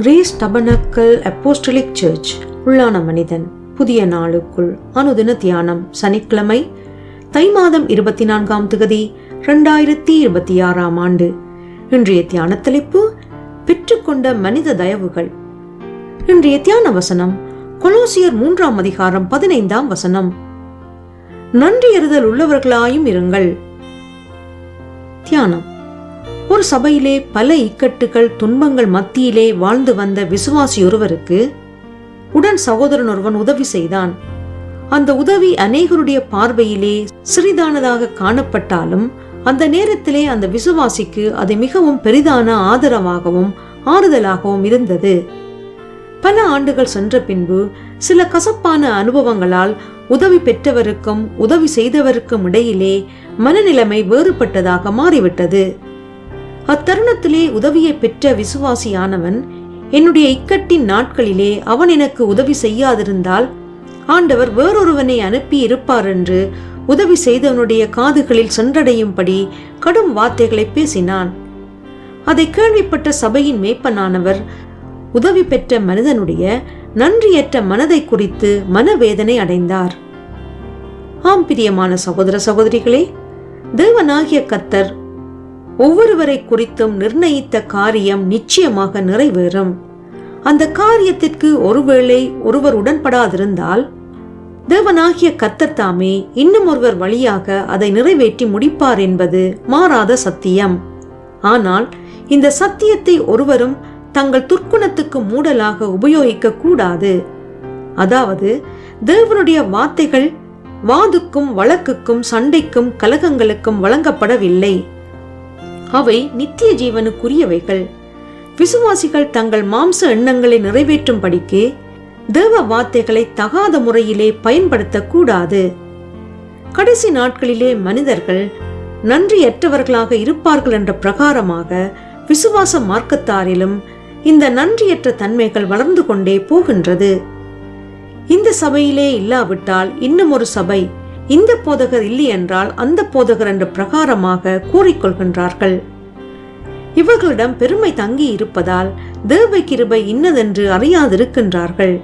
Grace tabernacle apostolic search. உள்ளான மனிதன் புதிய நாளுக்குள் அனுதின தியானம் சனிக்கிழமை தை மாதம் இருபத்தி நான்காம் திகதி ரெண்டாயிரத்தி இருபத்தி ஆறாம் ஆண்டு. இன்றைய தியான தலைப்பு பெற்றுக்கொண்ட மனித தயவுகள். இன்றைய தியான வசனம் கொலோசியர் மூன்றாம் அதிகாரம் பதினைந்தாம் வசனம். நன்றியறுதல் உள்ளவர்களாயும் இருங்கள். தியானம். ஒரு சபையிலே பல இக்கட்டுகள் துன்பங்கள் மத்தியிலே வாழ்ந்து வந்த விசுவாசி ஒருவருக்கு உடன் சகோதரன் ஒருவன் உதவி செய்தான். அந்த உதவி அநேகருடைய பார்வையிலே சிறிதானதாக காணப்பட்டாலும் அந்த நேரத்திலே அந்த விசுவாசிக்கு அது மிகவும் பெரிதான ஆதரவாகவும் ஆறுதலாகவும் இருந்தது. பல ஆண்டுகள் சென்ற பின்பு சில கசப்பான அனுபவங்களால் உதவி பெற்றவருக்கும் உதவி செய்தவருக்கும் இடையிலே மனநிலைமை வேறுபட்டதாக மாறிவிட்டது. அத்தருணத்திலே உதவியை பெற்ற விசுவாசியானவன் என்னுடைய இக்கட்டின் நாட்களிலே அவன் எனக்கு உதவி செய்யாதிருந்தால் ஆண்டவர் வேறொருவனை அனுப்பி இருப்பார் என்று உதவி செய்தவனுடைய காதுகளில் சென்றடையும்படி கடும் வார்த்தைகளை பேசினான். அதை கேள்விப்பட்ட சபையின் மேய்ப்பனானவர் உதவி பெற்ற மனிதனுடைய நன்றியற்ற மனதை குறித்து மனவேதனை அடைந்தார். ஆம் பிரியமான சகோதர சகோதரிகளே தேவனாகிய கத்தர் ஒவ்வொருவரை குறித்தும் நிர்ணயித்த காரியம் நிச்சயமாக நிறைவேறும். அந்த காரியத்திற்கு ஒருவேளை ஒருவர் உடன்படாதிருந்தால் தேவனாகிய கத்தத்தாமே இன்னும் ஒருவர் வழியாக அதை நிறைவேற்றி முடிப்பார் என்பது மாறாத சத்தியம். ஆனால் இந்த சத்தியத்தை ஒருவரும் தங்கள் துர்க்குணத்துக்கு மூடலாக உபயோகிக்க கூடாது. அதாவது தேவனுடைய வார்த்தைகள் வாதுக்கும் வழக்குக்கும் சண்டைக்கும் கலகங்களுக்கும் வழங்கப்படவில்லை. அவை நித்திய ஜீவனுக்குரியவைகள் விசுவாசிகள் தங்கள் மாம்ச எண்ணங்களை நிறைவேற்றும்படிக்கு தேவ வார்த்தைகளை தகாத முறையிலே பயன்படுத்தக்கூடாது. கடைசி நாட்களிலே மனிதர்கள் நன்றியற்றவர்களாக இருப்பார்கள் என்ற பிரகாரமாக விசுவாச மார்க்கத்தாரிலும் இந்த நன்றியற்ற தன்மைகள் வளர்ந்து கொண்டே போகின்றது. இந்த சபையிலே இல்லாவிட்டால் இன்னும் ஒரு சபை இந்த போதகர் இல்லை என்றால் அந்த போதகர் என்ற பிரகாரமாக கூறிக்கொள்கின்றார்கள். இவர்களிடம் பெருமை தங்கி இருப்பதால் தேவ கிருபை இன்னதென்று அறியாதிருக்கின்றார்கள்.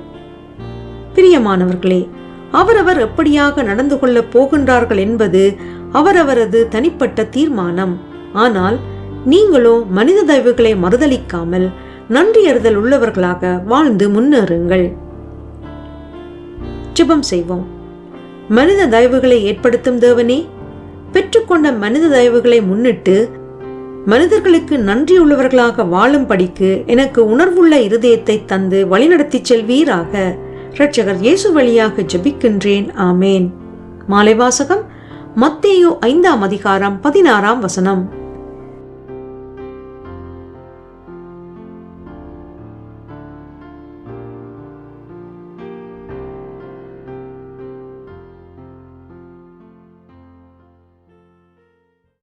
பிரியமானவர்களே அவரவர் எப்படியாக நடந்து கொள்ளப் போகின்றார்கள் என்பது அவரவரது தனிப்பட்ட தீர்மானம். ஆனால் நீங்களோ மனித தயவுகளை மறுதளிக்காமல் நன்றியறுதல் உள்ளவர்களாக வாழ்ந்து முன்னேறுங்கள். ஜெபம் செய்வோம். மனித தயவுகளை ஏற்படுத்தும் தேவனே பெற்றுக்கொண்ட மனித தயவுகளை முன்னிட்டு மனிதர்களுக்கு நன்றியுள்ளவர்களாக வாழும்படிக்கு எனக்கு உணர்வுள்ள இருதயத்தை தந்து வழிநடத்திச் செல்வீராக. இரட்சகர் இயேசு வழியாக ஜெபிக்கின்றேன். ஆமேன். மாலை வாசகம் மத்தேயு ஐந்தாம் அதிகாரம் பதினாறாம் வசனம்.